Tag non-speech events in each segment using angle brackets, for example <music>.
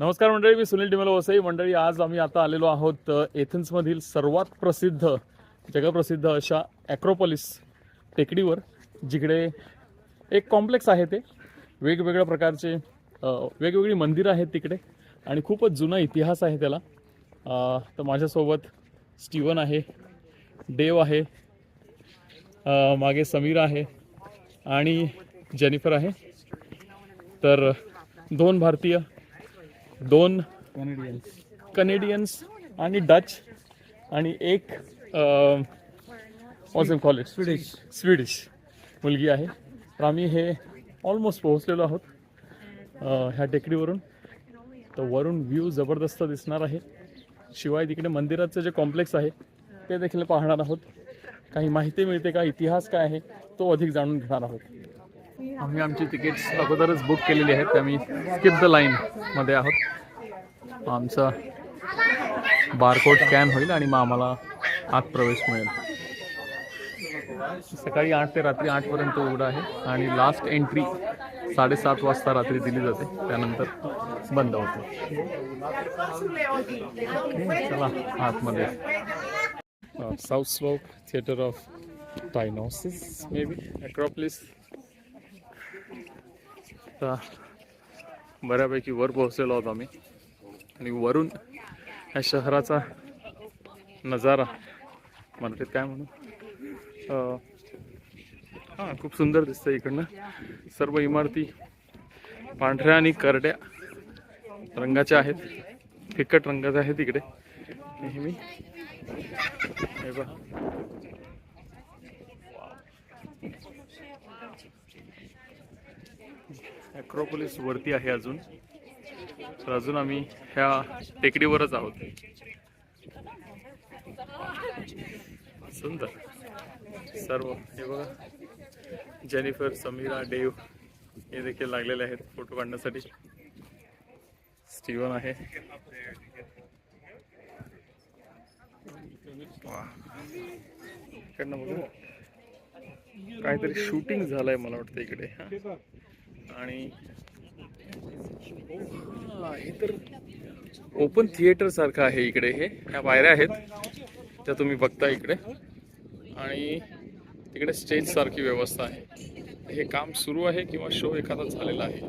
नमस्कार मंडळी मी सुनील डिमेल वसई. मंडळी आज आम्ही आता आलेलो आहोत एथन्समधील एथेन्समधील सर्वात प्रसिद्ध जगप्रसिद्ध अशा ॲक्रोपॉलिस टेकडीवर जिकडे एक कॉम्प्लेक्स आहे ते. वेगवेगळ्या प्रकारचे वेगवेगळी मंदिरं आहेत तिकडे आणि खूपच जुना इतिहास आहे त्याला. तर माझ्यासोबत स्टीवन आहे देव आहे मागे समीर आहे आणि जेनिफर आहे. तर दोन भारतीय दोन कनेडियन्स आणि डच आणि एक कॉलेज स्वीडिश स्वीडिश मुलगी आहे. तर आम्ही हे ऑलमोस्ट पोहोचलेलो आहोत अ, ह्या टेकडीवरून. तर वरून व्ह्यू जबरदस्त दिसणार आहे. शिवाय तिकडे मंदिराचं जे कॉम्प्लेक्स आहे ते देखील पाहणार आहोत. काही माहिती मिळते का? इतिहास काय आहे? तो अधिक जाणून घेणार आहोत. आम्ही आमची तिकीट्स अगोदरच बुक केलेली आहेत. आम्ही स्किप द लाईन मध्ये आहोत. आमचा बारकोड स्कॅन होईल आणि मग आम्हाला आत प्रवेश मिळेल. सकाळी आठ ते रात्री आठपर्यंत उघडं आहे आणि लास्ट एंट्री साडेसात वाजता रात्री दिली जाते. त्यानंतर बंद होते. चला आतमध्ये. South slope theatre of Dionysus maybe Acropolis बऱ्यापैकी वर पोहोचलेलो आहोत आम्ही. आणि वरून या शहराचा नजारा. मराठीत काय म्हणू? हां खूप सुंदर दिसतं इकडनं. सर्व इमारती पांढऱ्या आणि करड्या रंगाच्या आहेत. फिकट रंगाच्या आहेत इकडे. नेहमी. हे पहा ॲक्रोपोलिस वरती आहे अजून. तर अजून आम्ही ह्या टेकडीवरच आहोत. सुंदर. सर्व हे बघा. जेनिफर समीरा देव हे देखील लागलेले आहेत फोटो काढण्यासाठी. स्टीवन आहे. इकडनं बघू. काहीतरी शूटिंग झालंय मला वाटतं इकडे. आणि हा, तर ओपन थिएटर सारखं आहे इकडे हे. ह्या पायऱ्या आहेत. त्या तुम्ही बघता इकडे. आणि तिकडे स्टेज सारखी व्यवस्था आहे. हे काम सुरू आहे किंवा शो एखादा झालेला आहे.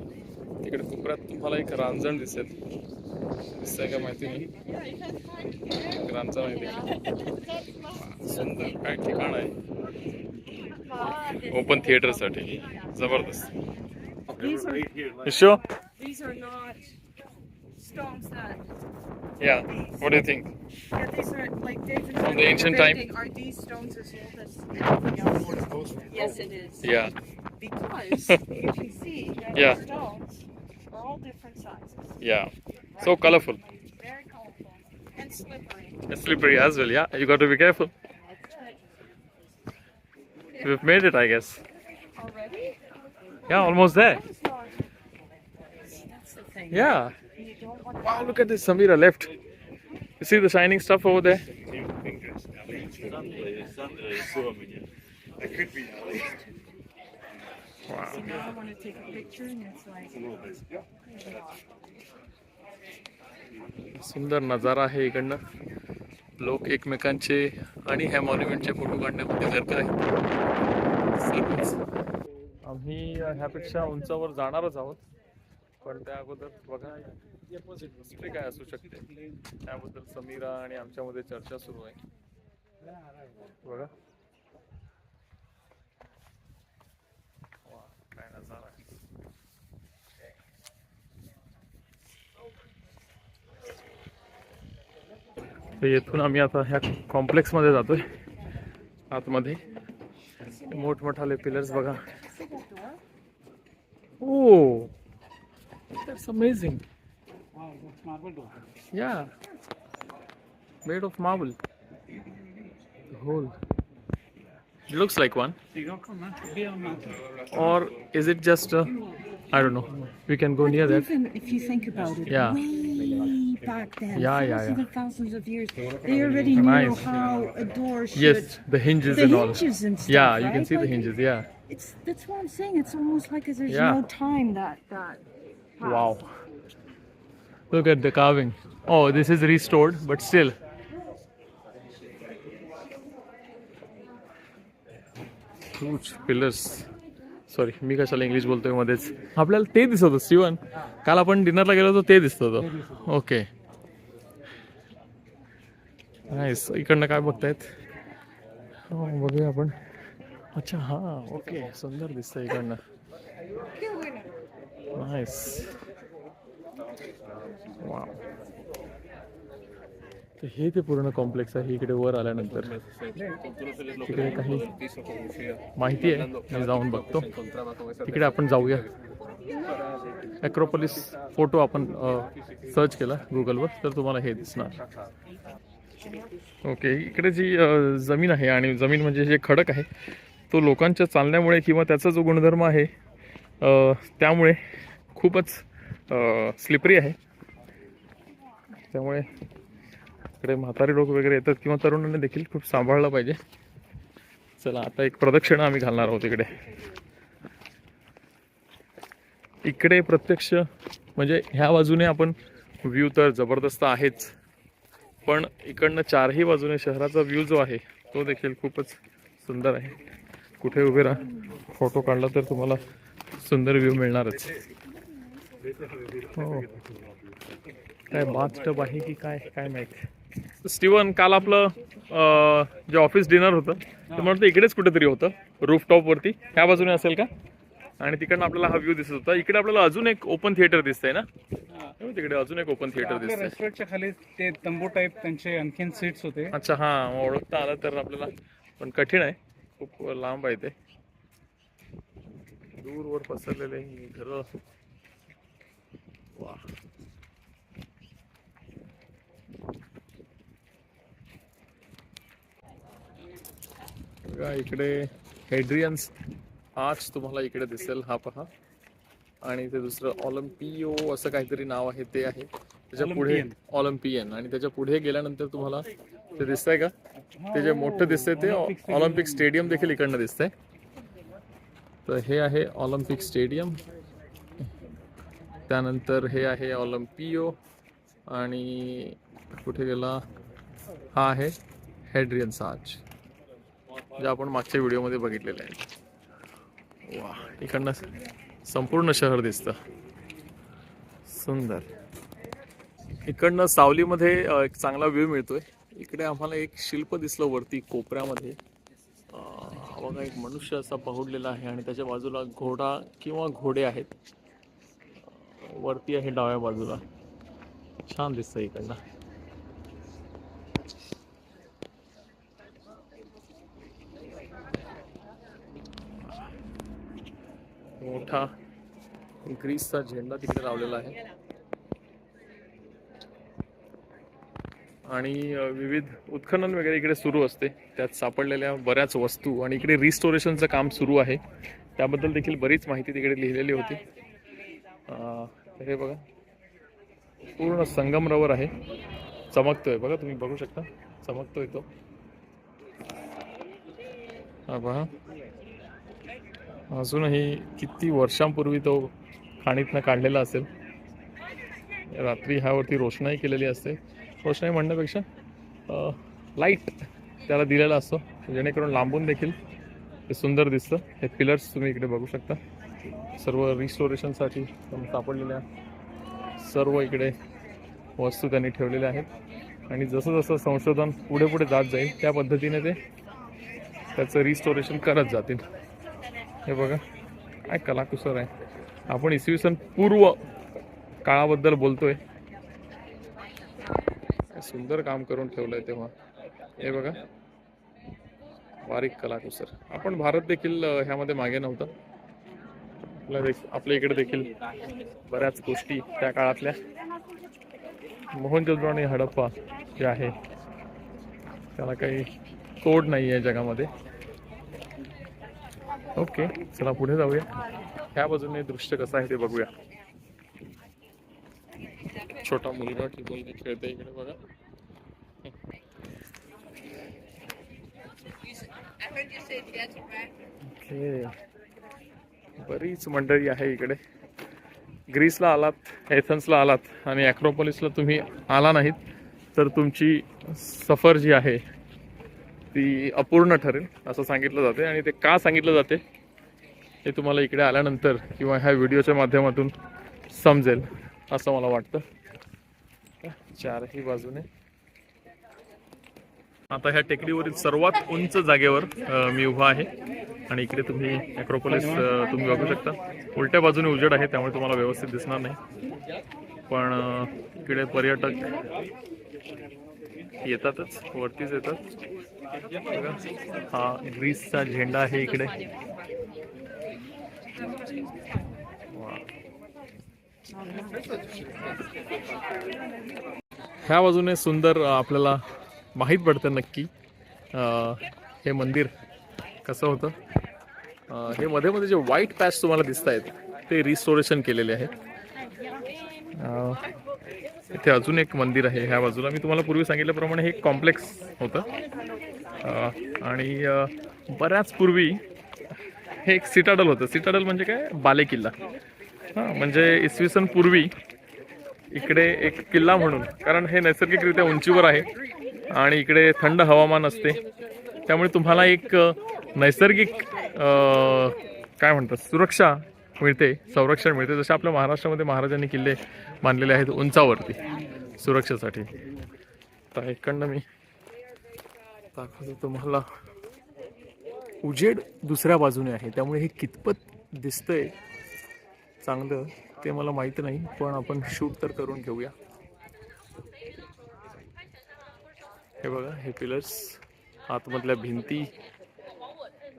तिकडे कोपऱ्यात तुम्हाला एक रांजण दिसेल. दिसतंय का माहिती नाही? रांजण आहे सुंदर. काय ठिकाण आहे? ओपन थिएटरसाठी जबरदस्त. Sure? These are not stones that. Yeah. What do you think? Yeah, these are like David From the ancient time? debating, Are these stones as old as everything else? Yes, it is. Yeah. Because <laughs> you can see that Yeah. the stones are all different sizes. Yeah. So colorful. Very colorful and slippery. It's slippery as well. Yeah. You got to be careful. We've made it, I guess. Already? Yeah, almost there. Yeah. Wow, look at this Samira left. You see the shining stuff over there? Wow. I want to take a picture and it's like. सुंदर नजारा आहे इकडनं लोक एकमेकांचे आणि ह्या मॉन्युमेंटचे photo काढण्यामध्ये व्यर्थ आहेत. आम्ही ह्यापेक्षा उंचावर जाणारच आहोत पण त्या अगोदर बघा दुसरे काय असू शकते? त्याबद्दल समीरा आणि आमच्यामध्ये चर्चा सुरू आहे. बघा. वा, काय नजारा. आहे. तर येथून आम्ही आता ह्या कॉम्प्लेक्समध्ये जातोय. आतमध्ये. मोठमोठाले पिलर्स बघा. Oh! It's amazing. Wow, it's marble door. Yeah. Made of marble. The whole. It looks like one. Or is it just uh, I don't know. We can go but near that. Even if you think about it, yeah. way back then, yeah, thousands yeah. and thousands of years, they already nice. knew how a door should. Yes, the hinges the and all. Hinges and stuff, yeah, you right? can see like, the hinges. Yeah. It's that's what I'm saying. It's almost like there's yeah. no time that that Wow. Look at the carving. Oh, this is restored, but still. Huge pillars. Sorry मी कशाला English बोलतोय मध्येच. आपल्याला ते दिसत होतं Steven काल आपण डिनरला गेलो होतो ते दिसत होतं. ओके नाहीस इकडनं काय बघतायत? हो बघूया आपण. अच्छा हां ओके सुंदर दिसतंय इकडनं. नाईस वा तर हे ते पूर्ण कॉम्प्लेक्स आहे. इकडे वर आल्यानंतर. तिकडे काही माहिती आहे. मी जाऊन बघतो. तिकडे आपण जाऊया. ॲक्रोपोलिस फोटो आपण सर्च केला गुगलवर तर तुम्हाला हे दिसणार. ओके इकडे जी जमीन आहे आणि जमीन म्हणजे जे खडक आहे तो लोकांच्या चालण्यामुळे किंवा त्याचा जो गुणधर्म आहे त्यामुळे खूपच स्लिपरी आहे. त्यामुळे इकडे म्हातारे लोक वगैरे येतात किंवा तरुणांनी देखील खूप सांभाळलं पाहिजे. चला आता एक प्रदक्षिणा आम्ही घालणार आहोत इकडे. इकडे प्रत्यक्ष म्हणजे ह्या बाजूने आपण व्ह्यू तर जबरदस्त आहेच. पण इकडनं चारही बाजूने शहराचा व्ह्यू जो आहे तो देखील खूपच सुंदर आहे. कुठे उभे राहा फोटो काढला तर तुम्हाला सुंदर व्ह्यू मिळणारच. हो काय बाथटब आहे की काय? काय माहीत? स्टीवन काल आपलं जे ऑफिस डिनर होतं ते म्हणतं इकडेच कुठेतरी होतं रूफटॉप वरती. ह्या बाजूने असेल का? आणि तिकडनं आपल्याला हा व्ह्यू दिसत होता. इकडे आपल्याला अजून एक ओपन थिएटर दिसतंय ना? तिकडे अजून एक ओपन थिएटर दिसतंय. रेस्टॉरंटच्या खाली ते तंबू टाईप त्यांचे आणखीन सीट्स होते. अच्छा हा ओळखता आलं तर आपल्याला पण कठीण आहे. खूप लांब आहे ते. दूरवर पसरलेले घरं. बघा इकडे हेड्रियन्स आर्च तुम्हाला इकडे दिसेल हा पहा. आणि ते दुसरं ऑलिम्पियो असं काहीतरी नाव आहे ते आहे. त्याच्या पुढे. ऑलिम्पियन आणि त्याच्या पुढे गेल्यानंतर तुम्हाला ते दिसतंय का? ते जे मोठं दिसतंय ते ऑलिम्पिक स्टेडियम देखील इकडनं दिसतंय. तर हे आहे ऑलिम्पिक स्टेडियम त्यानंतर हे आहे ऑलिम्पियो आणि कुठे गेला? हा आहे हेड्रियन साच जे आपण मागच्या व्हिडिओमध्ये बघितलेलं आहे वा इकडनं संपूर्ण शहर दिसतं. सुंदर. इकडनं सावलीमध्ये एक चांगला व्ह्यू मिळतोय. इकडे आम्हाला एक शिल्प दिसलं वरती कोपऱ्यामध्ये. बघा एक मनुष्य असा पहुडलेला आहे आणि त्याच्या बाजूला घोडा किंवा घोडे आहेत. वरती आहे डाव्या बाजूला. छान दिसतं इकडनं. मोठा ग्रीसचा झेंडा तिकडे लावलेला आहे. आणि विविध उत्खनन वगैरे इकडे सुरू असते. त्यात सापडलेल्या बऱ्याच वस्तू आणि इकडे रिस्टोरेशनचं काम सुरू आहे. त्याबद्दल देखील बरीच माहिती तिकडे लिहिलेली होती. तर हे बघा. पूर्ण संगमरवर आहे. चमकतोय. बघा तुम्ही बघू शकता. चमकतोय तो. हा बघा. अजूनही किती वर्षांपूर्वी तो खाणीतनं काढलेला असेल. रात्री ह्यावरती रोषणाई केलेली असते. रोषणाई म्हणण्यापेक्षा लाइट त्याला दिलेला असतो. जेणेकरून लांबून देखील ते सुंदर दिसतं. हे पिलर्स तुम्ही इकडे बघू शकता. सर्व रिस्टोरेशनसाठी सापडलेल्या सर्व इकडे वस्तू त्यांनी ठेवलेल्या आहेत. आणि जसं जसं संशोधन पुढे पुढे जात जाईल त्या पद्धतीने ते त्याचं रिस्टोरेशन करत जातील. हे बघा काय कलाकुसर आहे. आपण इसवी सन पूर्व काळाबद्दल बोलतोय. सुंदर काम करून ठेवलंय तेव्हा. हे बघा बारीक कलाकुसर. आपण भारत देखील ह्यामध्ये मागे नव्हता. आपल्या देख आपल्या इकडे देखील बऱ्याच गोष्टी त्या काळातल्या. मोहनजोदडो आणि हडप्पा जे आहे त्याला काही तोड नाही आहे जगामध्ये. ओके चला पुढे जाऊया. ह्या बाजूने दृश्य कसं आहे ते बघूया. छोटा मुलगा मुलगी खेळते इकडे बघा. ओके. बरीच मंडळी आहे इकडे. ग्रीसला आलात एथन्सला आलात आणि ॲक्रोपोलिसला तुम्ही आला नाहीत तर तुमची सफर जी आहे ती अपूर्ण ठरेल असं सांगितलं जाते आणि ते का सांगितलं जाते हे तुम्हाला इकडे आल्यानंतर किंवा ह्या व्हिडिओच्या माध्यमातून समजेल असं मला वाटतं. चारही बाजूने. आता ह्या टेकडीवरील सर्वात उंच जागेवर मी उभा आहे. आणि इकडे तुम्ही ॲक्रोपोलिस तुम्ही बघू शकता. उलट्या बाजूने उजेड आहे त्यामुळे तुम्हाला व्यवस्थित दिसणार नाही. पण इकडे पर्यटक येतातच वरतीच येतात. हा ग्रीसचा झेंडा आहे इकडे. ह्या बाजूने सुंदर आपल्याला माहीत पडतं नक्की. हे मंदिर कसं होतं? हे मध्ये मध्ये जे व्हाईट पॅच तुम्हाला दिसत आहेत ते रिस्टोरेशन केलेले आहेत. इथे अजून एक मंदिर आहे ह्या बाजूला. मी तुम्हाला पूर्वी सांगितल्याप्रमाणे हे एक कॉम्प्लेक्स होतं आणि बऱ्याच पूर्वी हे एक सिटाडल होतं. सिटाडल म्हणजे काय? बाले किल्ला हां म्हणजे इसवी सन पूर्वी इकडे एक किल्ला म्हणून कारण हे नैसर्गिकरित्या उंचीवर आहे. आणि इकडे थंड हवामान असते. त्यामुळे तुम्हाला एक नैसर्गिक काय म्हणतात सुरक्षा मिळते संरक्षण मिळते जसे आपल्या महाराष्ट्रामध्ये महाराजांनी किल्ले बांधलेले आहेत उंचावरती सुरक्षेसाठी. तर एकंड मी दाखवतो तुम्हाला. उजेड दुसऱ्या बाजूने आहे त्यामुळे हे कितपत दिसतंय चांगलं ते मला माहीत नाही पण आपण शूट तर करून घेऊया. हे बघा हे पिलर्स आतमधल्या भिंती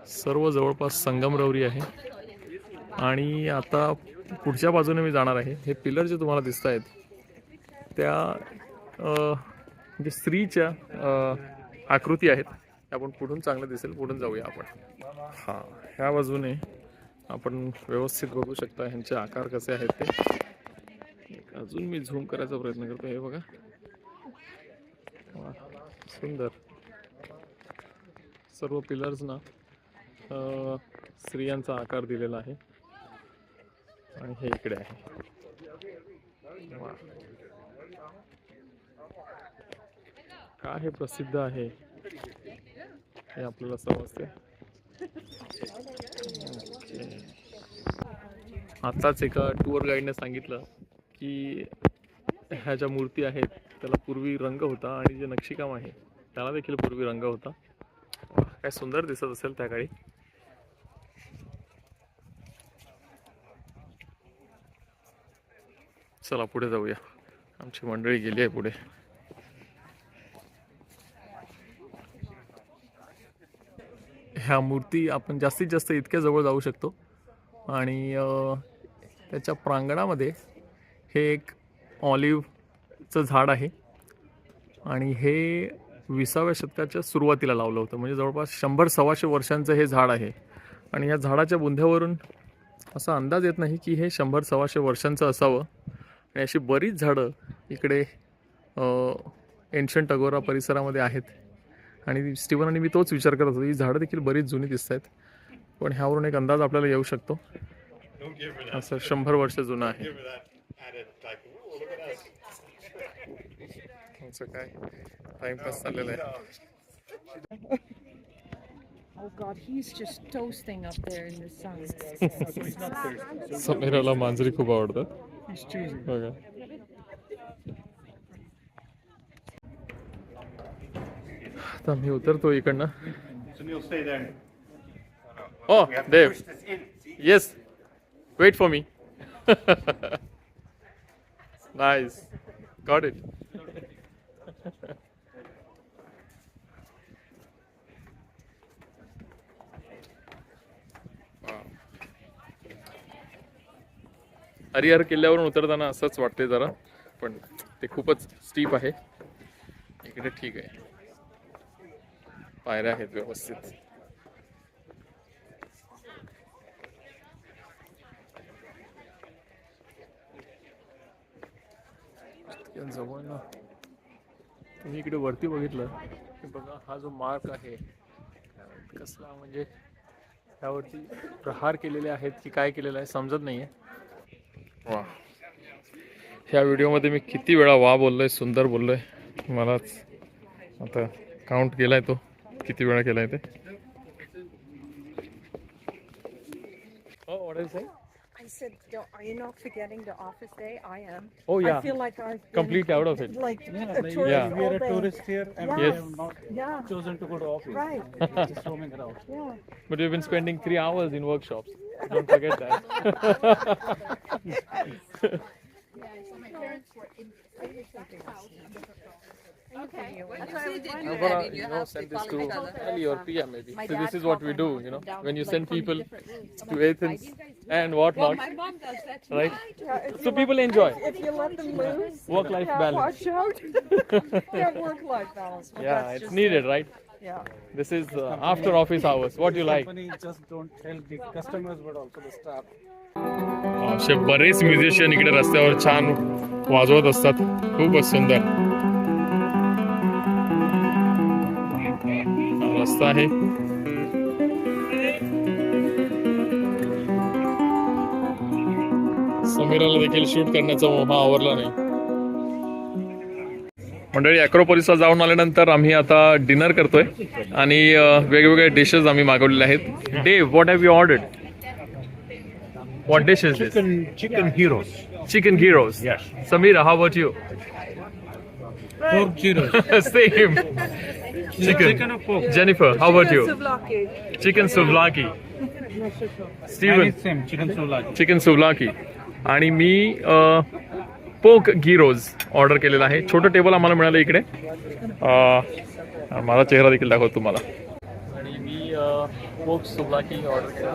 सर्व जवळपास संगमरवरी आहे. आणि आता पुढच्या बाजूने मी जाणार आहे. हे पिलर जे तुम्हाला दिसत आहेत त्या म्हणजे स्त्रीच्या आकृती आहेत. त्या आपण पुढून चांगलं दिसेल पुढून जाऊया आपण. हां ह्या बाजूने आपण व्यवस्थित बघू शकता ह्यांचे आकार कसे आहेत ते. अजून मी झूम करायचा प्रयत्न करतो हे बघा. सुंदर. सर्व पिलर्सना स्त्रियांचा आकार दिलेला आहे. आणि हे इकडे आहे. काय का हे प्रसिद्ध आहे? हे आपल्याला समजते. आताच एका टूर गाईडने सांगितलं की ह्या ज्या मूर्ती आहेत त्याला पूर्वी रंग होता आणि जे नक्षीकाम आहे त्याला देखील पूर्वी रंग होता. काय सुंदर दिसत असेल त्या काळी. चला पुढे जाऊया. आमची मंडळी गेली आहे पुढे. ह्या मूर्ती आपण जास्तीत जास्त इतक्या जवळ जाऊ शकतो. आणि त्याच्या प्रांगणामध्ये हे एक ऑलिव्ह ऑलिव्हचं झाड आहे. आणि हे विसाव्या शतकाच्या सुरुवातीला लावलं होतं. म्हणजे जवळपास शंभर सव्वाशे वर्षांचं हे झाड आहे. आणि या झाडाच्या बुंध्यावरून असा अंदाज येत नाही की हे शंभर सव्वाशे वर्षांचं असावं. आणि अशी बरीच झाडं इकडे एन्शंट अगोरा परिसरामध्ये आहेत. आणि स्टीवन आणि मी तोच विचार करत होतो ही झाडं देखील बरीच जुनी दिसत आहेत. पण ह्यावरून एक अंदाज आपल्याला येऊ शकतो. असं शंभर वर्ष जुनं आहे Give her that added type. Oh, look at us. तुमचं काय टाइमपास चाललेला आहे Oh God, he's just toasting up there in the sun. समीराला मांजरी खूप आवडतात बघा आता मी उतरतो इकडनं Sunil, stay there. Oh We have to देव push this in. See? Yes wait for me nice got it Harihar किल्ल्यावरून उतरताना असंच वाटते जरा पण ते खूपच स्टीप आहे. इकडे ठीक आहे. पायऱ्या आहेत व्यवस्थित. जवळ ना तुम्ही इकडे वरती बघितलं की बघा हा जो मार्क आहे कसला म्हणजे त्यावरती प्रहार केलेले आहेत की काय केलेलं आहे समजत नाही आहे वा ह्या व्हिडिओमध्ये मी किती वेळा वा बोललोय सुंदर बोललोय मलाच आता काउंट केलाय तो किती वेळा केलाय ते Oh, what is it? I said, don't, are you not forgetting the office day? I am. Oh, yeah. I feel like I've been Complete out of it. Like yeah, a tourist Yeah. We are a tourist here and we Yes. have not Yeah, chosen to go to office. right. Just roaming around. Yeah. But we've been spending three hours in workshops. Don't forget that. <laughs> Okay. I'm gonna, you know, send this to Ali or Pia maybe. So this is what we do, you know, when you send people to Athens and whatnot, mom does that right? Yeah, if So people enjoy. If you let them loose. Work-life balance. Watch out. <laughs> yeah, work-life balance. Yeah, it's needed, right? Yeah. This is uh, after office hours. What do you like? Company just don't help the customers but also the staff. असे बरेच musician इकडे रस्त्यावर छान वाजवत असतात खूपच सुंदर हा रस्ता आहे समीराला देखील शूट करण्याचा मोह आवरला नाही मंडळी अॅक्रोपोलिसला जाऊन आल्यानंतर आम्ही आता डिनर करतोय आणि वेगवेगळे डिशेस आम्ही मागवलेले आहेत. Day what have you ordered what dishes chicken gyros chicken gyros Sameer हा वॉट यू जेनिफर हा what you chicken souvlaki chicken souvlaki chicken souvlaki आणि मी पोक गिरोज ऑर्डर केलेला आहे. छोटं टेबल आम्हाला मिळालं इकडे. माझा चेहरा देखील दाखवतो तुम्हाला. आणि मी पोक सोवलाकी ऑर्डर केला.